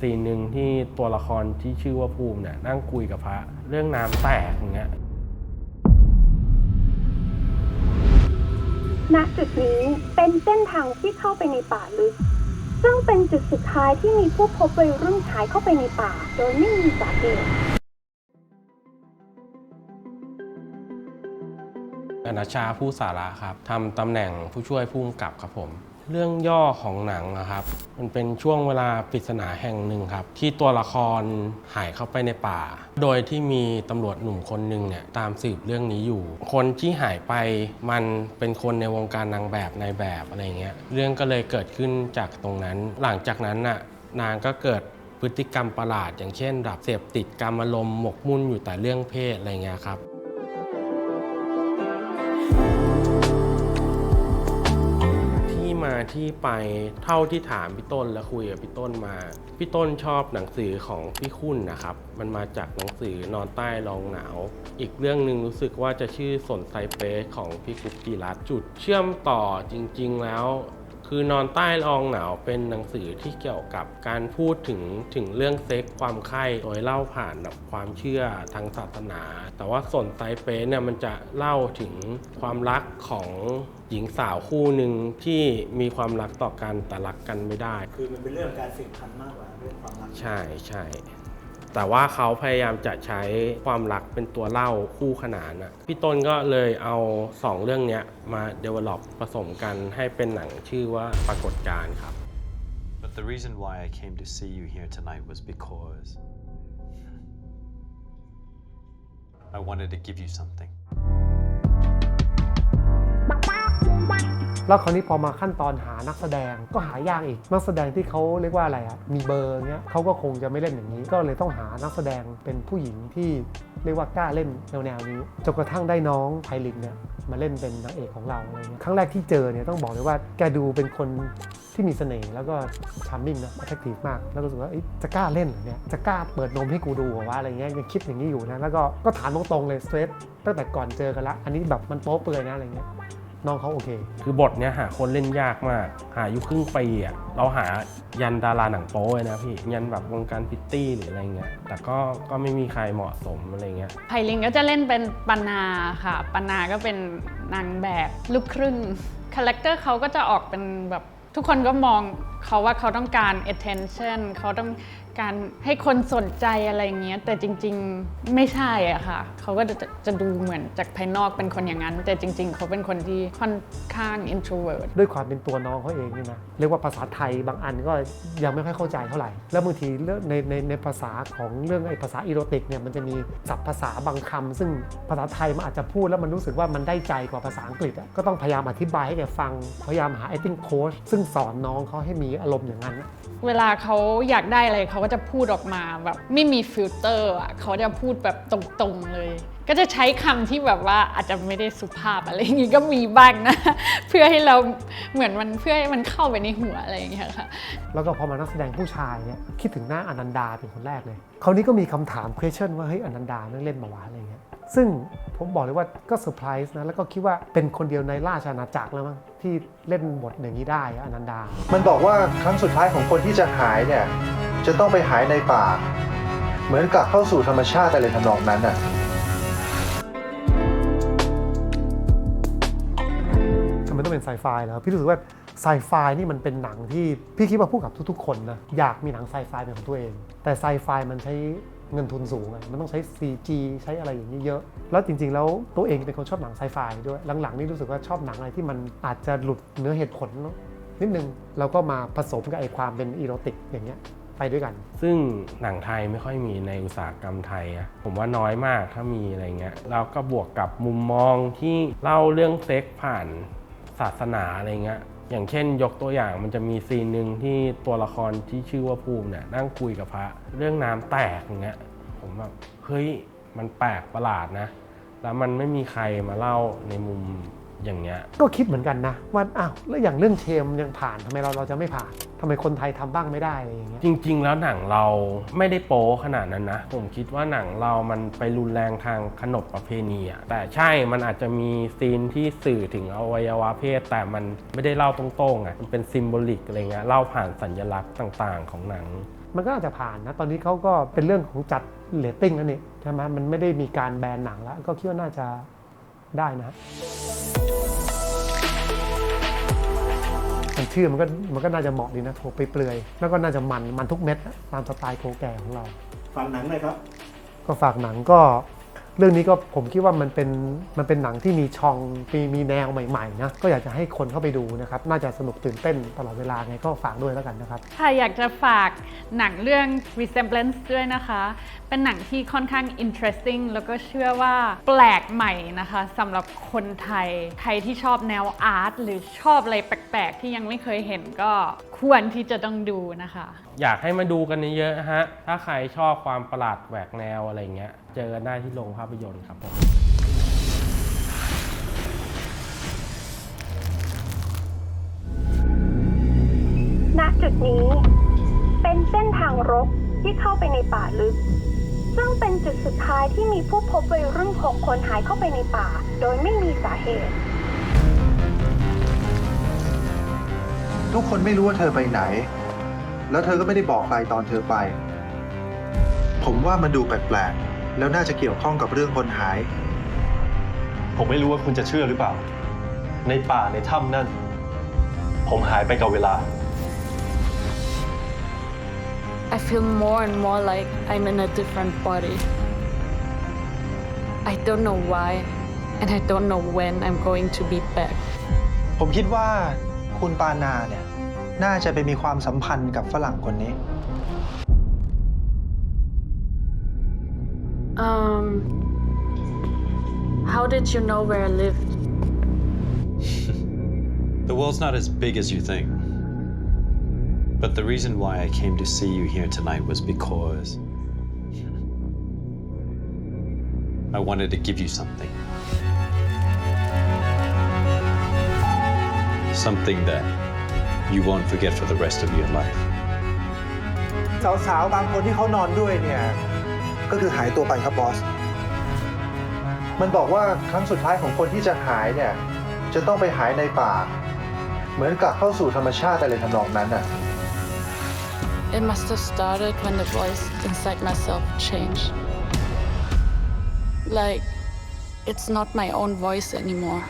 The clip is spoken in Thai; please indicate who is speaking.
Speaker 1: ซีนหนึ่งที่ตัวละครที่ชื่อว่าภูมิเนี่ยนั่งคุยกับพระเรื่องน้ำแตกอย่างเงี้ย
Speaker 2: ณจุดนี้เป็นเส้นทางที่เข้าไปในป่าลึก ซึ่งเป็นจุดสุดท้ายที่มีผู้พบวัยรุ่นหายเข้าไปในป่า โดยไม่มีสาเหตุ
Speaker 1: อนาชาผู้สาระครับทำตำแหน่งผู้ช่วยผู้กำกับครับผม เรื่องย่อของหนังนะครับ มันเป็นช่วงเวลาปริศนาแห่งหนึ่งครับ ที่ตัวละครหายเข้าไปในป่า โดยที่มีตำรวจหนุ่มคนหนึ่งเนี่ยตามสืบเรื่องนี้อยู่ คนที่หายไปมันเป็นคนในวงการนางแบบนายแบบอะไรเงี้ย เรื่องก็เลยเกิดขึ้นจากตรงนั้น หลังจากนั้นน่ะนางก็เกิดพฤติกรรมประหลาด อย่างเช่นดับเสพติดกรรมอารมณ์หมกมุ่นอยู่แต่เรื่องเพศอะไรเงี้ยครับ ที่มาที่ไปเท่าที่ถามพี่ต้นและคุยกับพี่ต้นมา พี่ต้นชอบหนังสือของพี่คุณนะครับ มันมาจากหนังสือนอนใต้รองหนาว อีกเรื่องหนึ่งรู้สึกว่าจะชื่อสนไซเปสของพี่กุ๊กกีรัตจุดเชื่อมต่อจริง ๆ แล้ว คือนอนใต้รองหนาวเป็นหนังสือที่เกี่ยวกับการพูดถึงถึงเรื่องเซ็กความไข้โดยเล่าผ่านแบบความเชื่อทางศาสนา แต่ว่าส่วนไซเปสเนี่ยมันจะเล่าถึงความรักของหญิงสาวคู่หนึ่งที่มีความรักต่อกันแต่รักกันไม่ได้
Speaker 3: คือมันเป็นเรื่องการสืบพันธุ์มากกว่าเรื่องความรัก
Speaker 1: ใช่ใช่ แต่ว่าเขาพยายามจะใช้ความรักเป็นตัวเล่าคู่ขนานนะพี่ต้นก็เลยเอาสองเรื่องเนี้ยมา develop ผสมกันให้เป็นหนังชื่อว่าปรากฏการณ์ครับ
Speaker 4: But the reason why I came to see you here tonight was because I wanted to give you something.
Speaker 5: แล้วคราวนี้พอมาขั้นตอนหานักแสดงก็หายากอีก นักแสดงที่เขาเรียกว่าอะไรอะมีเบอร์เงี้ยเขาก็คงจะไม่เล่นอย่างนี้ ก็เลยต้องหานักแสดงเป็นผู้หญิงที่เรียกว่ากล้าเล่นแนวๆนี้จนกระทั่งได้น้องไพลินเนี่ยมาเล่นเป็นนางเอกของเราอะไรเงี้ยครั้งแรกที่เจอเนี่ยต้องบอกเลยว่าแกดูเป็นคนที่มีเสน่ห์แล้วก็ชาร์มมิ่งนะแอคทีฟมาก แล้วก็รู้สึกว่าจะกล้าเล่นเหรอเนี่ยจะกล้าเปิดนมให้กูดูเหรอวะอะไรเงี้ยยังคิดอย่างนี้อยู่นะแล้วก็ก็ถามตรงๆเลยสเตรทตั้งแต่ก่อนเจอกันละ อันนี้แบบมันโป๊เปื่อยนะอะไรเงี้ย น้องเขาโอเค
Speaker 1: คือบทเนี้ยหาคนเล่นยากมาก หาอยู่ครึ่งปีอะเราหายันดาราหนังโป๊เลยนะพี่ยันแบบวงการพิตตี้หรืออะไรเงี้ยแต่ก็ก็ไม่มีใครเหมาะสมอะไรเงี้ย
Speaker 6: ไพลินก็จะเล่นเป็นปนาค่ะปนาก็เป็นนางแบบลูกครึ่งคาแรคเตอร์เขาก็จะออกเป็นแบบทุกคนก็มองเขาว่าเขาต้องการ attention เขาต้อง การให้คนสนใจอะไรเงี้ยแต่จริงๆไม่ใช่อะค่ะเขาก็จะจะดูเหมือนจากภายนอกเป็นคนอย่างนั้น แต่จริง ๆ เขาเป็นคนที่ค่อนข้าง introvert
Speaker 5: ด้วยความเป็นตัวน้องเขาเองนี่นะเรียกว่าภาษาไทยบางอันก็ยังไม่ค่อยเข้าใจเท่าไหร่ แล้วบางทีเรื่องในในในภาษาของเรื่องไอ้ภาษาอีโรติกเนี่ยมันจะมีศัพท์ภาษาบางคำซึ่งภาษาไทยมันอาจจะพูดแล้วมันรู้สึกว่ามันได้ใจกว่าภาษาอังกฤษก็ต้องพยายามอธิบายให้แกฟังพยายามหา acting coach ซึ่งสอนน้องเขาให้มีอารมณ์อย่างนั้น
Speaker 6: เวลาเขาอยากได้อะไรเขาก็จะพูดออกมาแบบไม่มีฟิลเตอร์อะเขาจะพูดแบบตรงๆเลย ก็จะใช้คำที่แบบว่าอาจจะไม่ได้สุภาพอะไรอย่างงี้ก็มีบ้างนะ เพื่อให้เราเหมือนมันเพื่อให้มันเข้าไปในหัวอะไรอย่างเงี้ยค่ะ
Speaker 5: แล้วก็พอมานักแสดงผู้ชายเนี่ยคิดถึงหน้าอนันดาเป็นคนแรกเลย คราวนี้ก็มีคำถาม question ว่าเฮ้ยอนันดาแม่งเล่นมาวะอะไรเงี้ย ซึ่งผมบอกเลยว่าก็เซอร์ไพรส์นะแล้วก็คิดว่าเป็นคนเดียวในราชอาณาจักรแล้วมั้งที่เล่นบทอย่างนี้ได้อะอนันดา
Speaker 7: มันบอกว่าครั้งสุดท้ายของคนที่จะหายเนี่ย จะต้องไปหายในป่า เหมือนกับเข้าสู่ธรรมชาติอะไรทำนองนั้นน่ะ
Speaker 5: ทำไมต้องเป็นไซไฟแล้วพี่รู้สึกว่าไซไฟนี่มันเป็นหนังที่พี่คิดว่าพูดกับทุกๆ คนนะอยากมีหนังไซไฟเป็นของตัวเอง แต่ไซไฟมันใช้ เงินทุนสูงอะมันต้องใช้ CG ใช้อะไรอย่างนี้เยอะ แล้วจริงๆ แล้วตัวเองเป็นคนชอบหนังไซไฟด้วย หลังๆ นี่รู้สึกว่าชอบหนังอะไรที่มันอาจจะหลุดเนื้อเหตุผลนิดนึงเราก็มาผสมกับไอ้ความเป็นอีโรติกอย่างเงี้ยไปด้วยกัน
Speaker 1: ซึ่งหนังไทยไม่ค่อยมีในอุตสาหกรรมไทยอะผมว่าน้อยมากถ้ามีอะไรเงี้ยแล้วก็บวกกับมุมมองที่เล่าเรื่องเซ็กผ่านศาสนาอะไรเงี้ย อย่างเช่นยกตัวอย่างมันจะมีซีนหนึ่งที่ตัวละครที่ชื่อว่าภูมิเนี่ยนั่งคุยกับพระเรื่องน้ำแตกอย่างเงี้ยผมแบบเฮ้ยมันแปลกประหลาดนะ แล้วมันไม่มีใครมาเล่าในมุม อย่างเงี้ย
Speaker 5: ก็คิดเหมือนกันนะว่าอ้าวแล้วอย่างเรื่องเชมยังผ่านทำไมเราเราจะไม่ผ่านทำไมคนไทยทำบ้างไม่ได้อะไรอย่างเงี้ย
Speaker 1: จริง ๆ แล้วหนังเราไม่ได้โป๊ขนาดนั้นนะ ผมคิดว่าหนังเรามันไปรุนแรงทางขนบประเพณีอะแต่ใช่มันอาจจะมีซีนที่สื่อถึงอวัยวะเพศ แต่มันไม่ได้เล่าตรงๆอะมันเป็นซิมโบลิกอะไรเงี้ยเล่าผ่านสัญลักษณ์ต่าง ๆ ของหนัง
Speaker 5: มันก็น่าจะผ่านนะตอนนี้เขาก็เป็นเรื่องของจัดเรตติ้งนั่นเองใช่ไหมมันไม่ได้มีการแบนหนังแล้ว ก็คิดว่าน่าจะ ได้นะมันชื่อมันก็มันก็น่าจะเหมาะดีนะโถไปเปลือยๆแล้วก็น่าจะมันมันทุกเม็ดนะตามสไตล์โกแก่ของเรา
Speaker 3: ฟังหนังเลยครับ
Speaker 5: ก็ฝากหนังก็ เรื่องนี้ก็ผมคิดว่ามันเป็นมันเป็นหนังที่มีช่องมีมีแนวใหม่ๆนะก็อยากจะให้คนเข้าไปดูนะครับ น่าจะสนุกตื่นเต้นตลอดเวลาไงก็ฝากด้วยแล้วกันนะครับ
Speaker 6: ค่ะอยากจะฝากหนังเรื่อง Resemblance ด้วยนะคะ เป็นหนังที่ค่อนข้าง interesting แล้วก็เชื่อว่าแปลกใหม่นะคะสำหรับคนไทย ใครที่ชอบแนวอาร์ตหรือชอบอะไรแปลกๆ ที่ยังไม่เคยเห็นก็ควรที่จะต้องดูนะคะ
Speaker 1: อยากให้มาดูกันเยอะๆฮะ ถ้าใครชอบความประหลาดแหวกแนวอะไรเงี้ย เจอกันได้ที่โรงภาพยนตร์ครับผม
Speaker 2: ณจุดนี้ เป็นเส้นทางรกที่เข้าไปในป่าลึก ซึ่งเป็นจุดสุดท้ายที่มีผู้พบวัยรุ่นหกคนหายเข้าไปในป่า โดยไม่มีสาเหตุ
Speaker 7: ทุกคนไม่รู้ว่าเธอไปไหน แล้วเธอก็ไม่ได้บอกใครตอนเธอไป ผมว่ามันดูแปลกๆ แล้วน่าจะเกี่ยวข้องกับเรื่องคนหาย
Speaker 8: ผมไม่รู้ว่าคุณจะเชื่อหรือเปล่า ในป่าในถ้ำนั่น ผมหายไปกับเวลา
Speaker 9: I feel more and more like I'm in a different body. I don't know why, and I don't know when I'm going to be back.
Speaker 7: ผมคิดว่าคุณปานาเนี่ย น่าจะไปมีความสัมพันธ์กับฝรั่งคนนี้
Speaker 9: Um, how did you know where I lived?
Speaker 4: The world's not as big as you think. But the reason why I came to see you here tonight was because I wanted to give you something. Something that you won't forget for the rest of your life.
Speaker 7: สาวๆ บางคนที่เขานอนด้วยเนี่ย ก็คือหายตัวไปครับบอส มันบอกว่าครั้งสุดท้ายของคนที่จะหายเนี่ย จะต้องไปหายในป่า เหมือนกลับเข้าสู่ธรรมชาติอะไรทำนองนั้นน่ะ
Speaker 9: It must have started when the voice inside myself changed. Like, it's not my own voice anymore.